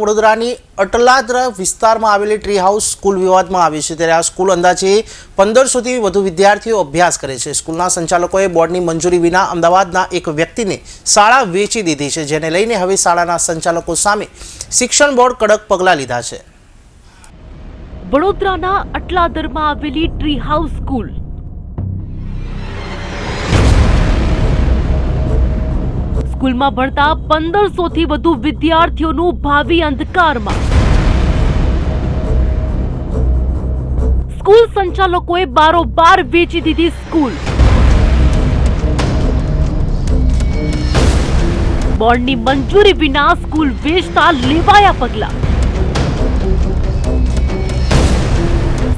વડોદરાની અટલાદ્ર વિસ્તારમાં આવેલી ટ્રી હાઉસ સ્કૂલ વિવાદમાં આવી છે. ત્યારે આ સ્કૂલ અંદાજે પંદરસોથી વધુ વિદ્યાર્થીઓ અભ્યાસ કરે છે. સ્કૂલના સંચાલકોએ બોર્ડની મંજૂરી વિના અમદાવાદના એક વ્યક્તિને શાળા વેચી દીધી છે, જેને લઈને હવે શાળાના સંચાલકો સામે શિક્ષણ બોર્ડ કડક પગલાં લીધા છે. વડોદરાના અટલાદરમાં આવેલી ટ્રી હાઉસ સ્કૂલ સ્કૂલમાં ભણતા પંદરસો થી વધુ વિદ્યાર્થીઓનું ભાવિ અંધકારમાં. સ્કૂલ સંચાલકોએ બારોબાર વેચી દીધી સ્કૂલ. બોર્ડની મંજૂરી વિના સ્કૂલ વેચતા લેવાયા પગલા.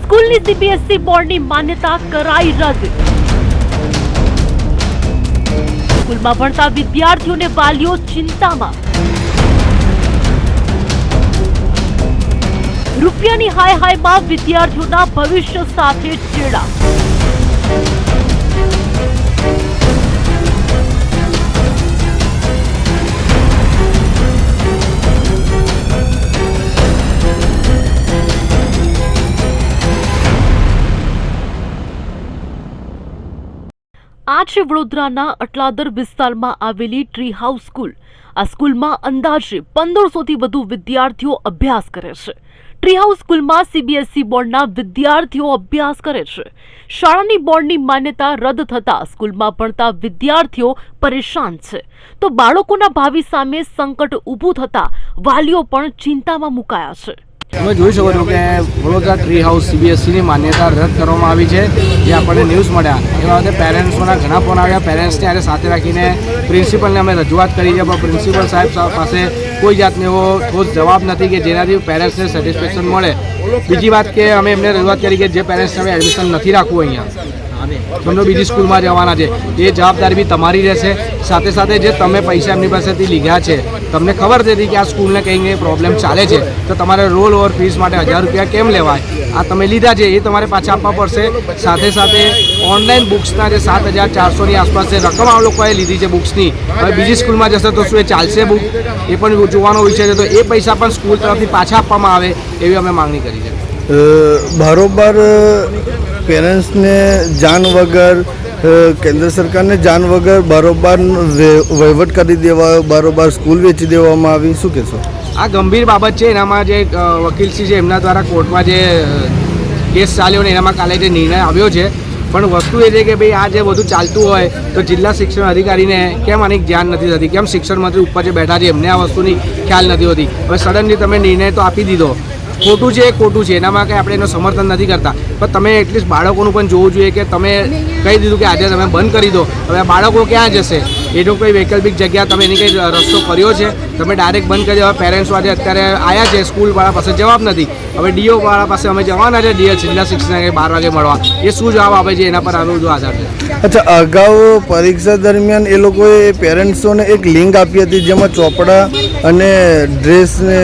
સ્કૂલની સીબીએસઈ બોર્ડની માન્યતા કરાઈ રદ. સ્કૂલમાં ભણતા વિદ્યાર્થીઓને વાલીઓ ચિંતામાં. રૂપિયાની હાય હાયમાં વિદ્યાર્થીઓના ભવિષ્ય સાથે ચેડા. આ છે વડોદરાના અટલાદર વિસ્તારમાં આવેલી ટ્રી હાઉસ સ્કૂલ આ સ્કૂલમાં અંદાજે પંદરસોથી વધુ વિદ્યાર્થીઓ અભ્યાસ કરે છે. ટ્રી હાઉસ સ્કૂલમાં સીબીએસઈ બોર્ડના વિદ્યાર્થીઓ અભ્યાસ કરે છે. શાળાની બોર્ડની માન્યતા રદ થતાં સ્કૂલમાં ભણતા વિદ્યાર્થીઓ પરેશાન છે. તો બાળકોના ભાવિ સામે સંકટ ઊભું થતાં વાલીઓ પણ ચિંતામાં મુકાયા છે. તમે જોઈ શકો છો કે વડોદરા ટ્રી હાઉસ સીબીએસસીની માન્યતા રદ કરવામાં આવી છે. જે આપણને ન્યૂઝ મળ્યા. એ બાબતે પેરેન્ટ્સોના ઘણા ફોન આવ્યા. પેરેન્ટ્સને આજે સાથે રાખીને પ્રિન્સિપલને અમે રજૂઆત કરી છે. પણ પ્રિન્સિપલ સાહેબ પાસે કોઈ જાતનો એવો ઠોસ જવાબ નથી કે જેનાથી પેરેન્ટ્સને સેટિસ્ફેક્શન મળે. બીજી વાત કે અમે એમને રજૂઆત કરી કે જે પેરેન્ટ્સને અમે એડમિશન નથી રાખવું અહીંયા. તમને બીજી સ્કૂલમાં જવાના છે. એ જવાબદારી બી તમારી રહેશે. સાથે સાથે જે તમે પૈસા એમની પાસેથી લીધા છે તમને ખબર હતી કે આ સ્કૂલને કંઈ કંઈ પ્રોબ્લેમ ચાલે છે. તો તમારે રોલ ઓવર ફીસ માટે હજાર રૂપિયા કેમ લેવાય? આ તમે લીધા છે, એ તમારે પાછા આપવા પડશે. સાથે સાથે ઓનલાઈન બુક્સના જે સાત હજાર ચારસોની આસપાસ જે રકમ આ લોકોએ લીધી છે બુક્સની, હવે બીજી સ્કૂલમાં જશે તો શું એ ચાલશે બુક? એ પણ જોવાનો વિષય છે. તો એ પૈસા પણ સ્કૂલ તરફથી પાછા આપવામાં આવે એવી અમે માંગણી કરી છે. બરોબર પેરેન્ટ્સને જાણ વગર કેન્દ્ર સરકારને જાણ વગર બારોબાર વહીવટ કરી દેવા, બારોબાર સ્કૂલ વેચી દેવામાં આવી. શું કહેશો? આ ગંભીર બાબત છે. એનામાં જે વકીલ વકીલશ્રી છે, એમના દ્વારા કોર્ટમાં જે કેસ ચાલ્યો ને એનામાં કાલે જે નિર્ણય આવ્યો છે. પણ વસ્તુ એ છે કે ભાઈ, આ જે બધું ચાલતું હોય, તો જિલ્લા શિક્ષણ અધિકારીને કેમ આની ધ્યાન નથી થતી? કેમ શિક્ષણ મંત્રી ઉપર જે બેઠા છે, એમને આ વસ્તુની ખ્યાલ નથી હોતી? હવે સડનલી તમે નિર્ણય તો આપી દીધો. ખોટું છે ખોટું છે. એનામાં કંઈ આપણે એનું સમર્થન નથી કરતા. પણ તમે એટલીસ્ટ બાળકોનું પણ જોવું જોઈએ કે તમે કહી દીધું કે આજે તમે બંધ કરી દો. હવે બાળકો ક્યાં જશે? એનું કોઈ વૈકલ્પિક જગ્યા તમે એની કંઈ રસ્તો કર્યો છે? તમે ડાયરેક્ટ બંધ કરી દો. હવે પેરેન્ટ્સ આજે અત્યારે આવ્યા છે, સ્કૂલવાળા પાસે જવાબ નથી. હવે ડીઓ વાળા પાસે અમે જવાના છે ડીઓ જિલ્લા શિક્ષણ બાર વાગે મળવા. એ શું જવાબ આપે છે? એના પર આનું જો આધાર છે. અચ્છા, અગાઉ પરીક્ષા દરમિયાન એ લોકોએ પેરેન્ટ્સોને એક લિંક આપી હતી જેમાં ચોપડા અને ડ્રેસ ને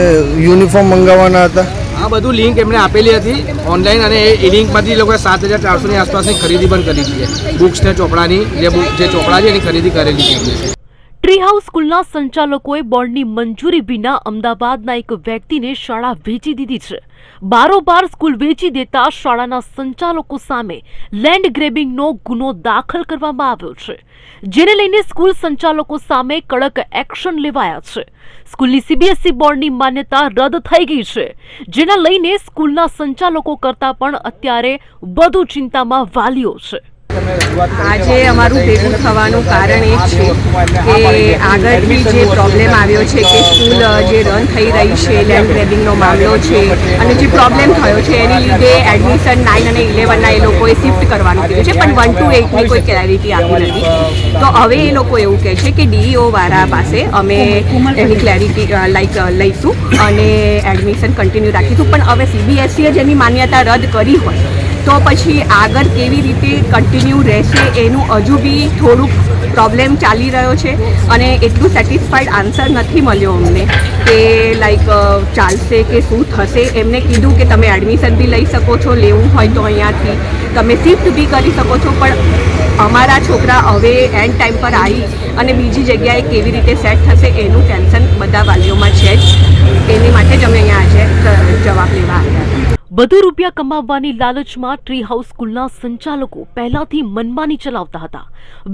યુનિફોર્મ મંગાવવાના હતા. આ બધું લિંક એમણે આપેલી હતી. ઓનલાઈન અને એ- લિંકમાંથી લોકોએ સાત હજાર ચારસોની આસપાસની ખરીદી પણ કરી છે. બુક્સ ને ચોપડાની, જે બુક જે ચોપડા છે એની ખરીદી કરેલી છે. ટ્રી હાઉસ સ્કૂલના સંચાલકોએ બોર્ડની મંજૂરી વિના અમદાવાદના એક વ્યક્તિને શાળા વેચી દીધી છે. બારોબાર સ્કૂલ વેચી દેતા શાળાના સંચાલકો સામે લેન્ડ ગ્રેબિંગનો ગુનો દાખલ કરવામાં આવ્યો છે. જેને લઈને સ્કૂલ સંચાલકો સામે કડક એક્શન લેવાયા છે. સ્કૂલની સીબીએસઈ બોર્ડની માન્યતા રદ થઈ ગઈ છે. જેના લઈને સ્કૂલના સંચાલકો કરતા પણ અત્યારે વધુ ચિંતામાં વાલીઓ છે. આજે અમારું ભેગું થવાનું કારણ એ છે કે આગળથી જે પ્રોબ્લેમ આવ્યો છે કે સ્કૂલ જે રન થઈ રહી છે લેન્ડ ગ્રેબિંગનો મામલો છે અને જે પ્રોબ્લેમ થયો છે એની લીધે એડમિશન નાઇન અને ઇલેવનના એ લોકોએ શિફ્ટ કરવાનું કીધું છે પણ વન ટુ એઇટની કોઈ ક્લેરિટી આવી નથી. તો હવે એ લોકો એવું કહે છે કે ડીઈઓ વાળા પાસે અમે એની ક્લેરિટી લાઈક લઈશું અને એડમિશન કન્ટિન્યુ રાખીશું. પણ હવે સીબીએસસીએ જેની માન્યતા રદ કરી હોય. તો પછી આગળ કેવી રીતે કન્ટિન્યુ રહેશે એનું હજુ બી થોડુંક પ્રોબ્લેમ ચાલી રહ્યો છે અને એટલું સેટિસ્ફાઈડ આન્સર નથી મળ્યો અમને કે લાઈક ચાલશે કે શું થશે. એમને કીધું કે તમે એડમિશન બી લઈ શકો છો, લેવું હોય તો અહીંયાથી. તમે શિફ્ટ બી કરી શકો છો, પણ અમારા છોકરા હવે એન્ડ ટાઈમ પર આવી અને બીજી જગ્યાએ કેવી રીતે સેટ થશે એનું ટેન્શન બધા વાલીઓમાં છે જ. એની માટે જ અમે અહીંયા આજે જવાબ લેવા વધુ રૂપિયા કમાવવાની લાલચમાં ટ્રી હાઉસ સ્કૂલના સંચાલકો પહેલાથી મનમાની ચલાવતા હતા.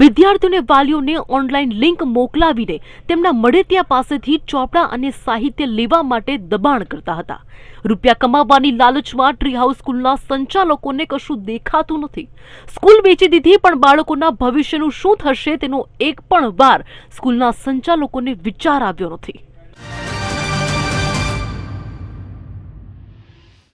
વિદ્યાર્થીઓને વાલીઓને ઓનલાઈન લિંક મોકલાવીને તેમના મળેતિયા પાસેથી ચોપડા અને સાહિત્ય લેવા માટે દબાણ કરતા હતા. રૂપિયા કમાવવાની લાલચમાં ટ્રી હાઉસ સ્કૂલના સંચાલકોને કશું દેખાતું નથી. સ્કૂલ વેચી દીધી, પણ બાળકોના ભવિષ્યનું શું થશે તેનો એક પણ વાર સ્કૂલના સંચાલકોને વિચાર આવ્યો નથી.